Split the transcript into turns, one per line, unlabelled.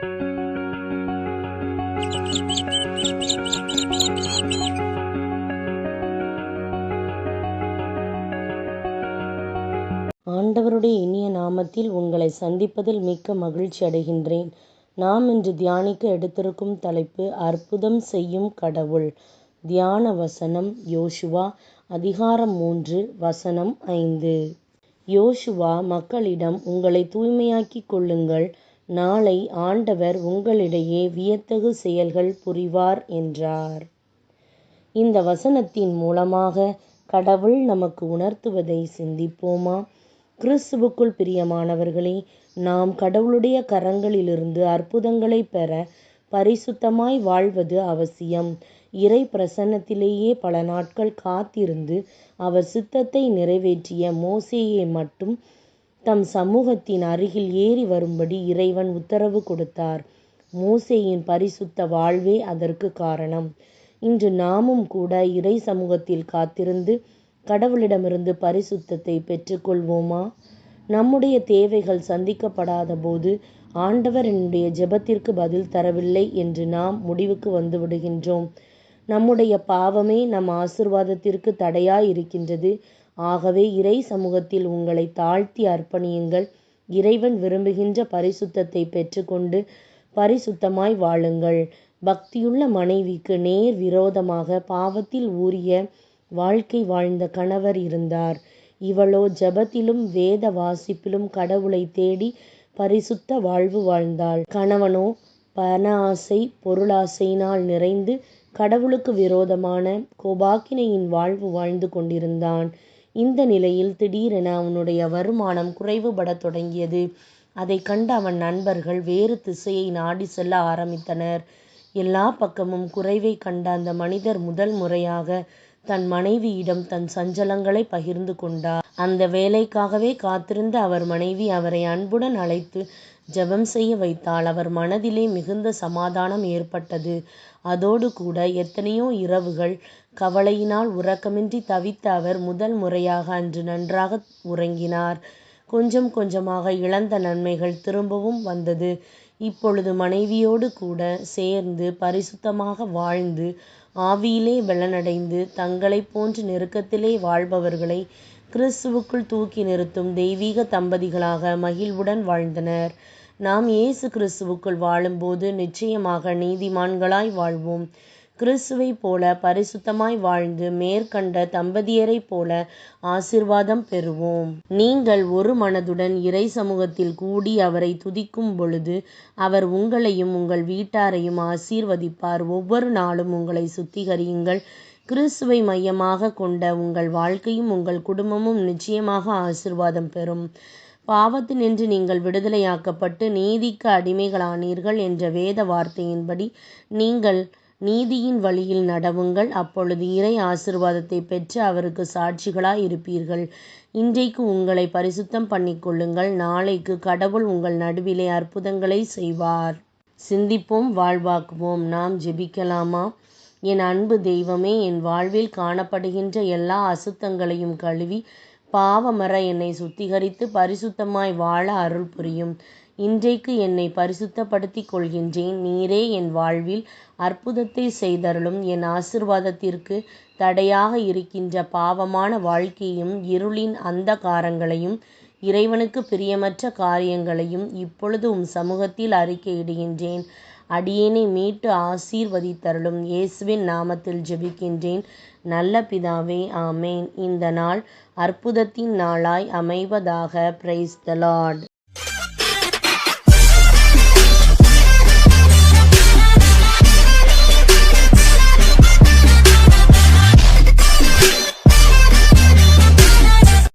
ஆண்டவருடைய இனிய நாமத்தில் உங்களை சந்திப்பதில் மிக்க மகிழ்ச்சி அடைகின்றேன். நாம் இன்று தியானிக்க எடுத்திருக்கும் தலைப்பு அற்புதம் செய்யும் கடவுள். தியான வசனம் யோசுவா அதிகாரம் மூன்று வசனம் ஐந்து. யோசுவா மக்களிடம் உங்களை தூய்மையாக்கிக் கொள்ளுங்கள் நாளை ஆண்டவர் உங்களிடையே வியத்தகு செயல்கள் புரிவார் என்றார். இந்த வசனத்தின் மூலமாக கடவுள் நமக்கு உணர்த்துவதை சிந்திப்போமா? கிறிஸ்துவுக்குள் பிரியமானவர்களே நாம் கடவுளுடைய கரங்களிலிருந்து அற்புதங்களைப் பெற பரிசுத்தமாய் வாழ்வது அவசியம். இறை பிரசன்னத்திலேயே பல நாட்கள் காத்திருந்து அவர் சித்தத்தை நிறைவேற்றிய மோசேயை மட்டும் தம் சமூகத்தின் அருகில் ஏறி வரும்படி இறைவன் உத்தரவு கொடுத்தார். மோசேயின் பரிசுத்த வாழ்வே அதற்கு காரணம். இன்று நாமும் கூட இறை சமூகத்தில் காத்திருந்து கடவுளிடமிருந்து பரிசுத்தத்தை பெற்றுக்கொள்வோமா நம்முடைய தேவைகள் சந்திக்கப்படாத போது ஆண்டவர் என்னுடைய ஜெபத்திற்கு பதில் தரவில்லை என்று நாம் முடிவுக்கு வந்துவிடுகின்றோம். நம்முடைய பாவமே நம் ஆசீர்வாதத்திற்கு தடையாய் இருக்கின்றது. ஆகவே இறை சமூகத்தில் உங்களை தாழ்த்தி அர்ப்பணியுங்கள். இறைவன் விரும்புகின்ற பரிசுத்தத்தை பெற்றுக்கொண்டு பரிசுத்தமாய் வாழுங்கள். பக்தியுள்ள மனைவிக்கு நேர் விரோதமாக பாவத்தில் ஊறிய வாழ்க்கை வாழ்ந்த கணவர் இருந்தார். இவளோ ஜெபத்திலும் வேத வாசிப்பிலும் கடவுளைத் தேடி பரிசுத்த வாழ்வு வாழ்ந்தாள். கணவனோ பண ஆசை பொருளாசையினால் நிறைந்து கடவுளுக்கு விரோதமான கோபாக்கினையின் வாழ்வு வாழ்ந்து கொண்டிருந்தான். இந்த நிலையில் திடீரென அவனுடைய வருமானம் குறைவுபடத் தொடங்கியது. அதைக் கண்ட அவன் நண்பர்கள் வேறு திசையை நாடிச் செல்ல ஆரம்பித்தனர். எல்லாப் பக்கமும் குறைவைக் கண்ட அந்த மனிதர் முதல் முறையாக தன் மனைவியிடம் தன் சஞ்சலங்களைப் பகிர்ந்து கொண்டார். அந்த வேலைக்காகவே காத்திருந்த அவர் மனைவி அவரை அன்புடன் அழைத்து ஜெபம் செய்ய வைத்தாள். அவர் மனதிலே மிகுந்த சமாதானம் ஏற்பட்டது. அதோடு கூட எத்தனையோ இரவுகள் கவலையினால் உறக்கமின்றி தவித்த அவர் முதல் முறையாக அன்று நன்றாக உறங்கினார். கொஞ்சம் கொஞ்சமாக இழந்த நன்மைகள் திரும்பவும் வந்தது. இப்பொழுது மனைவியோடு கூட சேர்ந்து பரிசுத்தமாக வாழ்ந்து ஆவியிலே பெலனடைந்து தங்களைப் போன்று நெருக்கத்திலே வாழ்பவர்களை கிறிஸ்துவுக்குள் தூக்கி நிறுத்தும் தெய்வீக தம்பதிகளாக மகிழ்வுடன் வாழ்ந்தனர். நாம் இயேசு கிறிஸ்துவுக்குள் வாழும்போது நிச்சயமாக நீதிமான்களாய் வாழ்வோம். கிறிஸ்துவைப் போல பரிசுத்தமாய் வாழ்ந்து மேற்கண்ட தம்பதியரைப் போல ஆசீர்வாதம் பெறுவோம். நீங்கள் ஒரு மனதுடன் இறை சமூகத்தில் கூடி அவரைத் துதிக்கும் பொழுது அவர் உங்களையும் உங்கள் வீட்டாரையும் ஆசீர்வதிப்பார். ஒவ்வொரு நாளும் உங்களைச் சுத்திகரியுங்கள். கிறிஸ்துவை மையமாகக் கொண்ட உங்கள் வாழ்க்கையும் உங்கள் குடும்பமும் நிச்சயமாக ஆசீர்வாதம் பெறும். பாவத்தினின்று நீங்கள் விடுதலையாக்கப்பட்டு நீதிக்கு அடிமைகளானீர்கள் என்ற வேத வார்த்தையின்படி நீங்கள் நீதியின் வழியில் நடவுங்கள். அப்பொழுது இறை ஆசிர்வாதத்தை பெற்று அவருக்கு சாட்சிகளாய் இருப்பீர்கள். இன்றைக்கு உங்களைப் பரிசுத்தம் பண்ணிக் கொள்ளுங்கள். நாளைக்கு கடவுள் உங்கள் நடுவிலே அற்புதங்களைச் செய்வார். சிந்திப்போம் வாழ்வாக்குவோம். நாம் ஜெபிக்கலாமா? என் அன்பு தெய்வமே என் வாழ்வில் காணப்படுகின்ற எல்லா அசுத்தங்களையும் கழுவி பாவமற என்னை சுத்திகரித்து பரிசுத்தமாய் வாழ அருள் புரியும். இன்றைக்கு என்னை பரிசுத்தப்படுத்திக் கொள்கின்றேன். நீரே என் வாழ்வில் அற்புதத்தைச் செய்தருளும். என் ஆசீர்வாதத்திற்குத் தடையாக இருக்கின்ற பாவமான வாழ்க்கையையும் இருளின் அந்தகாரங்களையும் இறைவனுக்குப் பிரியமற்ற காரியங்களையும் இப்பொழுது உம் சமூகத்தில் அறிக்கையிடுகின்றேன். அடியேனை மீட்டு ஆசீர்வதித்தருளும். இயேசுவின் நாமத்தில் ஜெபிக்கின்றேன் நல்ல பிதாவே ஆமேன் இந்த நாள் அற்புதத்தின் நாளாய் அமைவதாக. Praise the Lord.